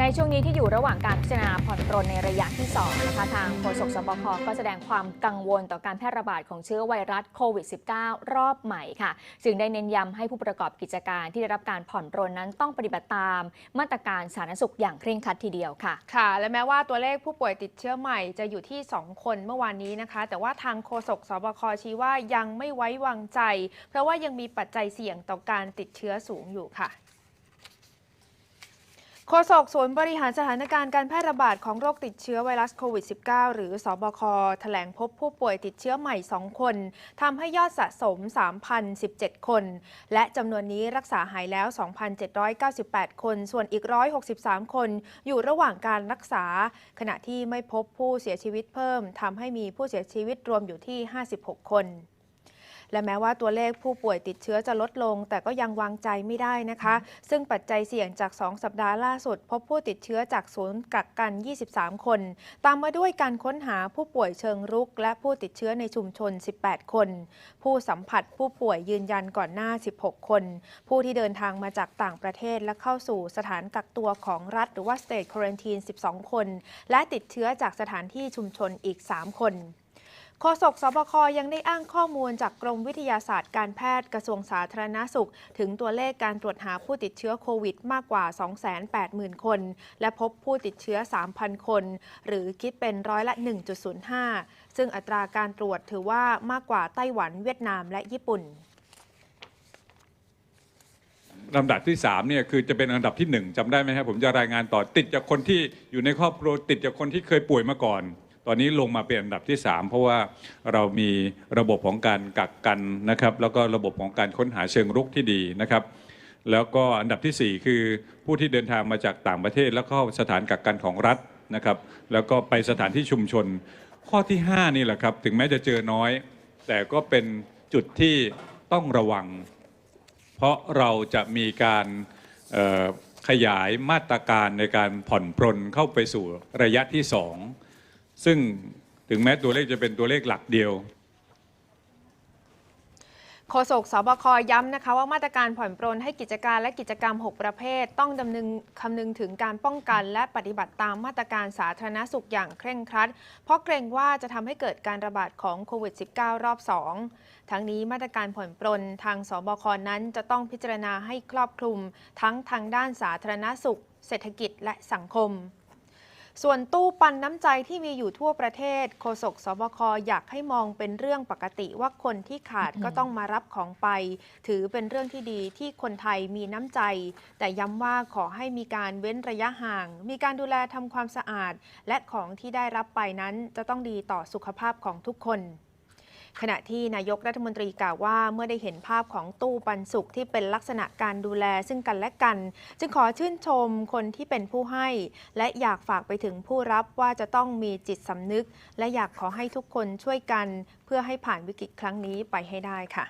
ในช่วงนี้ที่อยู่ระหว่างการพิจารณาผ่อนปรนในระยะที่ 2 นะคะ ทางโฆษกสบคก็แสดงความกังวลต่อการแพร่ระบาดของเชื้อไวรัสโควิด -19 รอบใหม่ค่ะ จึงได้เน้นย้ำให้ผู้ประกอบกิจการที่ได้รับการผ่อนปรนนั้นต้องปฏิบัติตาม มาตรการสาธารณสุขอย่างเคร่งครัดทีเดียวค่ะ ค่ะ และแม้ว่าตัวเลขผู้ป่วยติดเชื้อใหม่จะอยู่ที่ 2 คนเมื่อวานนี้นะคะ แต่ว่าทางโฆษกสบคชี้ว่ายังไม่ไว้วางใจ เพราะว่ายังมีปัจจัยเสี่ยงต่อการติดเชื้อสูงอยู่ค่ะ โฆษกศูนย์บริหารสถานการณ์การแพร่ระบาดของโรคติดเชื้อไวรัสโควิด -19 หรือสอบคแถลงพบผู้ป่วยติดเชื้อใหม่ 2 คนทำให้ยอดสะสม 3,017 คน และจำนวนนี้รักษาหายแล้ว 2,798 คน ส่วนอีก 163 คนอยู่ระหว่างการรักษา ขณะที่ไม่พบผู้เสียชีวิตเพิ่มทำให้มีผู้เสียชีวิตรวมอยู่ที่ 56 คน และแม้ว่าตัวเลขผู้ป่วยติดเชื้อจะลดลง แต่ก็ยังวางใจไม่ได้นะคะ ซึ่งปัจจัยเสี่ยงจาก 2 สัปดาห์ล่าสุด พบผู้ติดเชื้อจากศูนย์กักกัน 23 คน ตามมาด้วยการค้นหาผู้ป่วยเชิงรุก และผู้ติดเชื้อในชุมชน 18 คน ผู้สัมผัสผู้ป่วยยืนยันก่อนหน้า 16 คน ผู้ที่เดินทางมาจากต่างประเทศและเข้าสู่สถานกักตัวของรัฐ หรือว่า State Quarantine 12 คน และติดเชื้อจากสถานที่ชุมชนอีก 3 คน โฆษกสบคยังได้อ้างข้อมูลจากกรมวิทยาศาสตร์การแพทย์กระทรวงสาธารณาสุข ถึงตัวเลขการตรวจหาผู้ติดเชื้อโควิดมากกว่า 280,000 คน และพบผู้ติดเชื้อ 3,000 คน หรือคิดเป็นร้อยละ 1.05 ซึ่งอัตราการตรวจถือว่ามากกว่าไต้หวันเวียดนามและญี่ปุ่นลำดับที่3เนี่ยคือจะเป็นอันดับที่ 1จำได้ไหมครับผมจะรายงานต่อติดจากคนที่อยู่ในครอบครัวติดจากคนที่เคยป่วยมาก่อน ตอนนี้ลงมาเป็นอันดับที่ 3 เพราะว่าเรามีระบบของการกักกันนะครับ แล้วก็ระบบของการค้นหาเชิงรุกที่ดีนะครับ แล้วก็อันดับทีสี่4 คือผู้ที่เดินทางมาจากต่างประเทศ แล้วก็สถานกักกันของรัฐนะครับ แล้วก็ไปสถานที่ชุมชน ข้อที่ 5 นี่แหละครับ ถึงแม้จะเจอน้อย แต่ก็เป็นจุดที่ต้องระวัง เพราะเราจะมีการขยายมาตรการในการผ่อนปรนเข้าไปสู่ระยะที่สอง ซึ่งถึงแม้ตัวเลขจะเป็นตัวเลขหลักเดียวโฆษกสบคย้ำนะคะว่ามาตรการผ่อนปรนให้กิจการและกิจกรรม 6 ประเภท ต้องดำเนึงคำนึงถึงการป้องกัน และปฏิบัติตามมาตรการสาธารณสุขอย่างเคร่งครัด เพราะเกรงว่าจะทำให้เกิดการระบาดของโควิด -19 รอบ 2 ทั้งนี้มาตรการผ่อนปรนทางสบคนั้นจะต้องพิจารณาให้ครอบคลุม ทั้งทางด้านสาธารณสุข เศรษฐกิจและสังคม ส่วนตู้ปันน้ำใจที่มีอยู่ทั่วประเทศ โฆษกสบคอยากให้มองเป็นเรื่องปกติว่าคนที่ขาดก็ต้องมารับของไป ถือเป็นเรื่องที่ดีที่คนไทยมีน้ำใจ แต่ย้ำว่าขอให้มีการเว้นระยะห่าง มีการดูแลทำความสะอาด และของที่ได้รับไปนั้นจะต้องดีต่อสุขภาพของทุกคน ขณะที่นายกรัฐมนตรีกล่าวว่า เมื่อได้เห็นภาพของตู้ปันสุขที่เป็นลักษณะการดูแลซึ่งกันและกัน จึงขอชื่นชมคนที่เป็นผู้ให้ และอยากฝากไปถึงผู้รับว่าจะต้องมีจิตสำนึก และอยากขอให้ทุกคนช่วยกัน เพื่อให้ผ่านวิกฤตครั้งนี้ไปให้ได้ค่ะ